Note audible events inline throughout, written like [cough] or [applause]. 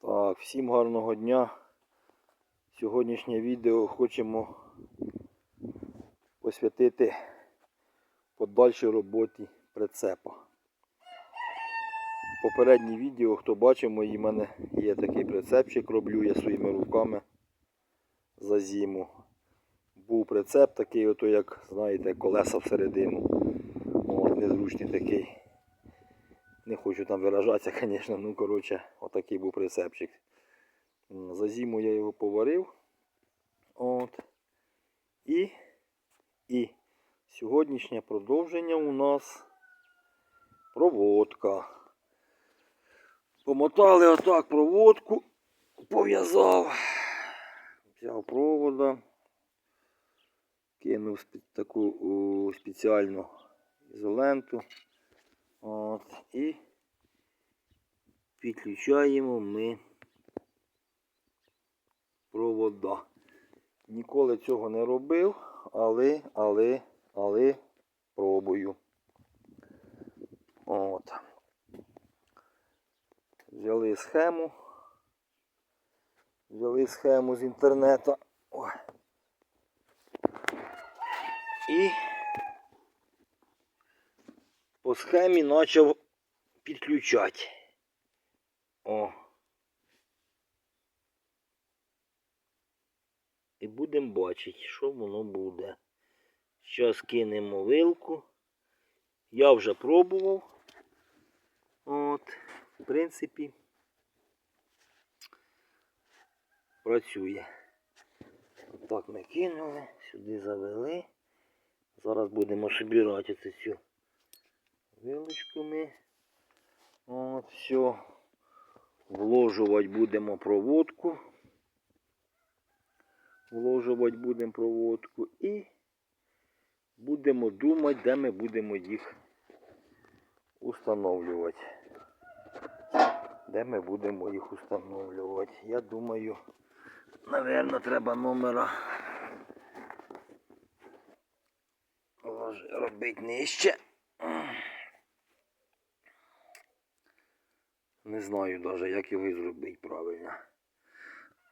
Так, всім гарного дня. Сьогоднішнє відео хочемо посвятити подальшій роботі прицепа. Попереднє відео, хто бачив мої, в мене є такий прицепчик, роблю я своїми руками за зиму. Був прицеп такий, ото як, знаєте, колеса всередину. От, незручний такий. Не хочу там виражатися, [laughs] звісно, ну коротше, отакий був прицепчик. За зиму я його поварив. От. І, і сьогоднішнє продовження у нас проводка. Помотали отак проводку, пов'язав, взяв провода, кинув таку спеціальну ізоленту. От, і підключаємо ми провода. Ніколи цього не робив, але, але, але пробую. От. Взяли схему. Взяли схему з інтернету. І по схемі почав підключати. О. І будемо бачити, що воно буде. Зараз кинемо вилку. Я вже пробував. От, в принципі, працює. Отак ми кинули, сюди завели. Зараз будемо оцю цю вилочками. От, все. Вложувати будемо проводку. Вложувати будемо проводку і будемо думати, де ми будемо їх установлювати. Де ми будемо їх установлювати. Я думаю, напевно, треба номера робити нижче. Не знаю навіть, як його зробити правильно.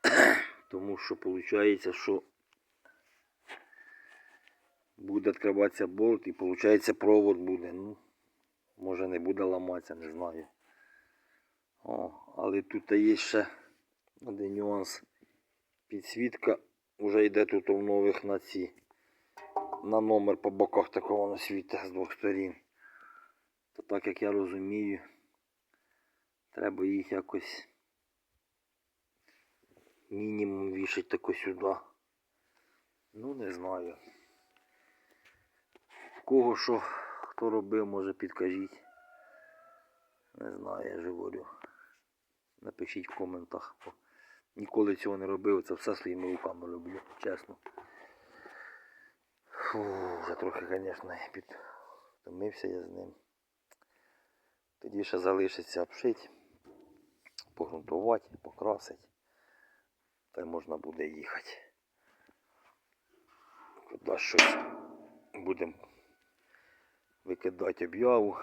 [clears throat] Тому що виходить, що буде відкриватися болт і виходить провод буде. Ну, може не буде ламатися, не знаю. О, але тут є ще один нюанс. Підсвітка вже йде тут у нових на ці. На номер по боках такого воно світить з двох сторін. То так як я розумію, треба їх якось мінімум вішать тако сюди. Ну не знаю. Кого що хто робив, може підкажіть. Не знаю, я ж говорю. Напишіть в коментах. Ніколи цього не робив, це все своїми руками роблю, чесно. Фу, вже трохи, звісно, підтомився я з ним. Тоді ще залишиться обшити, погрунтувати, покрасити. Та й можна буде їхати. Куди щось будемо викидати об'яву.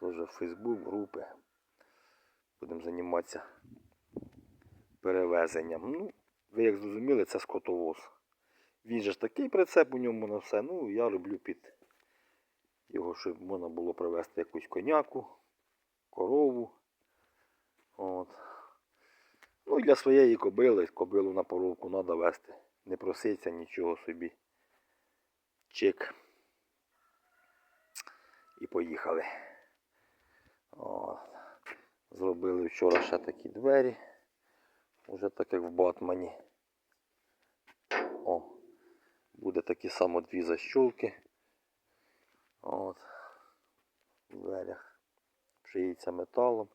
Теж в Фейсбук, групи. Будемо займатися перевезенням. Ну, ви як зрозуміли, це скотовоз. Він же ж такий прицеп у ньому на все. Ну, я роблю під його, щоб можна було привезти якусь коняку, корову. От. Ну і для своєї кобили, кобилу на поровку треба вести. Не проситься нічого собі. Чик. І поїхали. О, зробили вчора ще такі двері. Уже так як в Батмані. О, буде такі само дві защолки. От. В дверях. Шиється металом.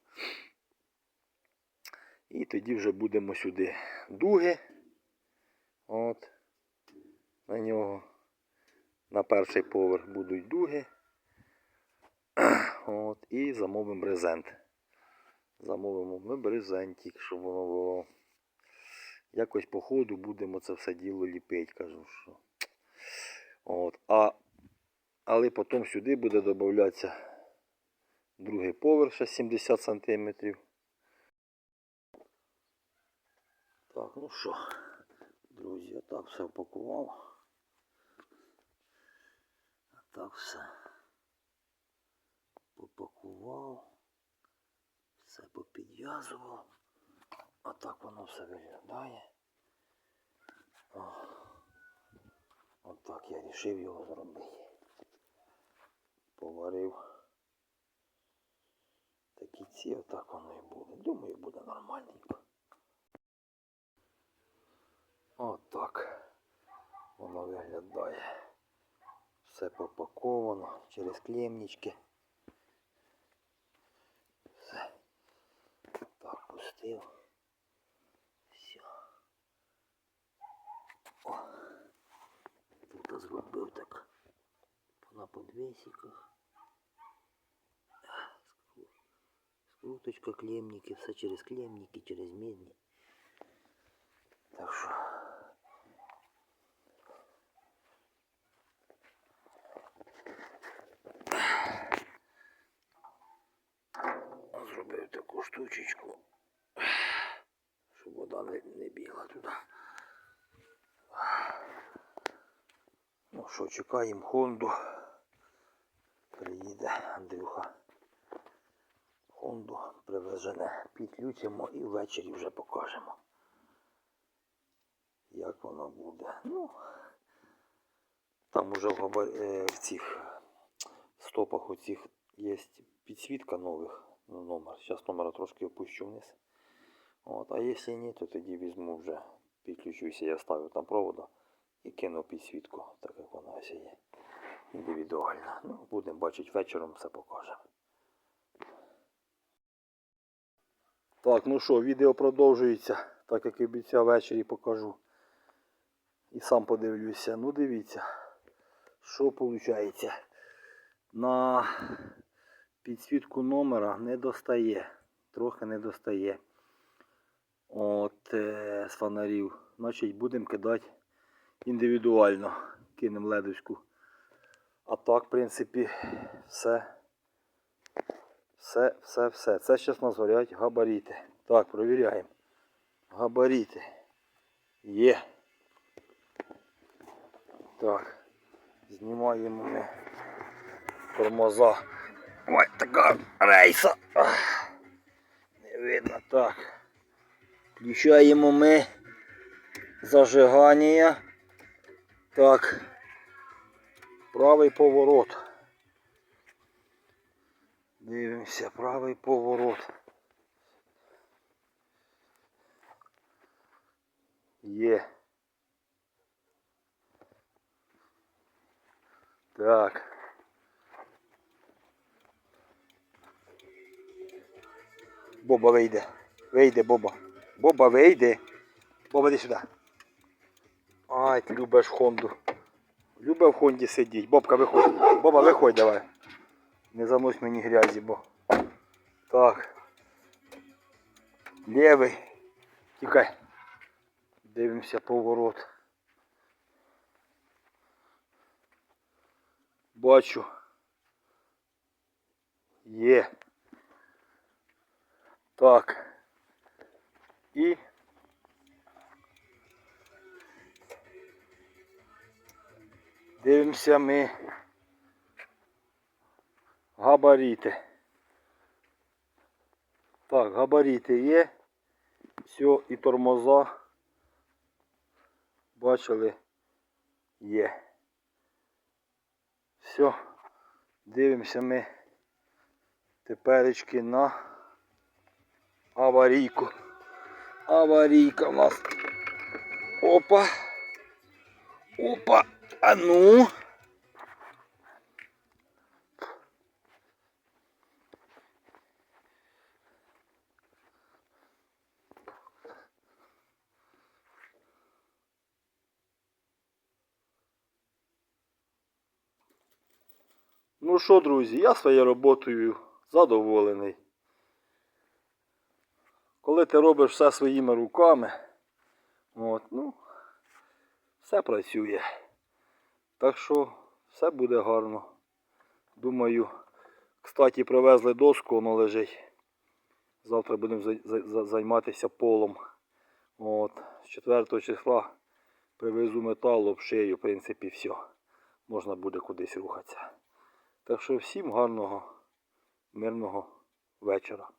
І тоді вже будемо сюди дуги. От. На нього. На перший поверх будуть дуги. [clears throat] От, і замовимо брезент. Замовимо ми брезентик, щоб воно було. Якось по ходу будемо це все діло ліпити, кажу, що. От, а, але потім сюди буде додатися другий поверх ще 70 см. Так, ну що, друзі, я так все впакував. Так все попакував, все попідв'язував. А так воно все виглядає. Отак я вирішив його зробити. Поварив такі ці, отак воно і буде. Думаю, буде нормальненько. Отак воно виглядає. Все попаковано через клемнички. Все. Так, пустив. Все. О. Тут зробив так на подвесиках. Скру- Скруточка, клемники, все через клемники, через медні. Так що штучечку, щоб вода не, не бігла туди. Ну що, чекаємо Хонду. Приїде Андрюха. Хонду привезене, підключимо і ввечері вже покажемо. Як воно буде. Ну, там уже в, е, в цих стопах у є підсвітка нових ну, номер. Зараз номера трошки опущу вниз. От, а якщо ні, то тоді візьму вже, підключуся, я ставлю там провода і кину підсвітку, так як вона ось є. Індивідуально. Ну, будемо бачити вечором, все покажемо. Так, ну що, відео продовжується, так як і обіцяв ввечері покажу. І сам подивлюся. Ну дивіться, що виходить. На підсвітку номера не достає. Трохи не достає. От е, з фонарів. Значить будемо кидати індивідуально. Кинемо ледочку. А так, в принципі, все. Все, все, все. Це зараз нас горять габаріти. Так, провіряємо. Габаріти. Є. Так. Знімаємо ми тормоза. Ой, така рейса. Не видно так. Включаємо ми зажигання. Так. Правий поворот. Дивимося, правий поворот. Є. Так. Боба вийде. Вийде, Боба. Боба вийде. Боба, іди сюди. Ай, ти любиш Хонду. Любив в Хонді сидіть. Бобка, виходь. Боба, виходь давай. Не занось мені грязі, бо. Так. Левий. Тікай. Дивимося поворот. Бачу. Є. Так. І. Дивимося ми габаріти. Так, габаріти є. Все, і тормоза. Бачили, є. Все, дивимося ми теперечки на аварійку. Аварійка в нас. Опа. Опа. А ну. Ну що, друзі, я своєю роботою задоволений. Коли ти робиш все своїми руками, от, ну, все працює. Так що все буде гарно. Думаю, кстати, привезли доску, воно лежить. Завтра будемо за- за- за- займатися полом. От, з 4 числа привезу метал, обшию, в принципі, все. Можна буде кудись рухатися. Так що всім гарного, мирного вечора.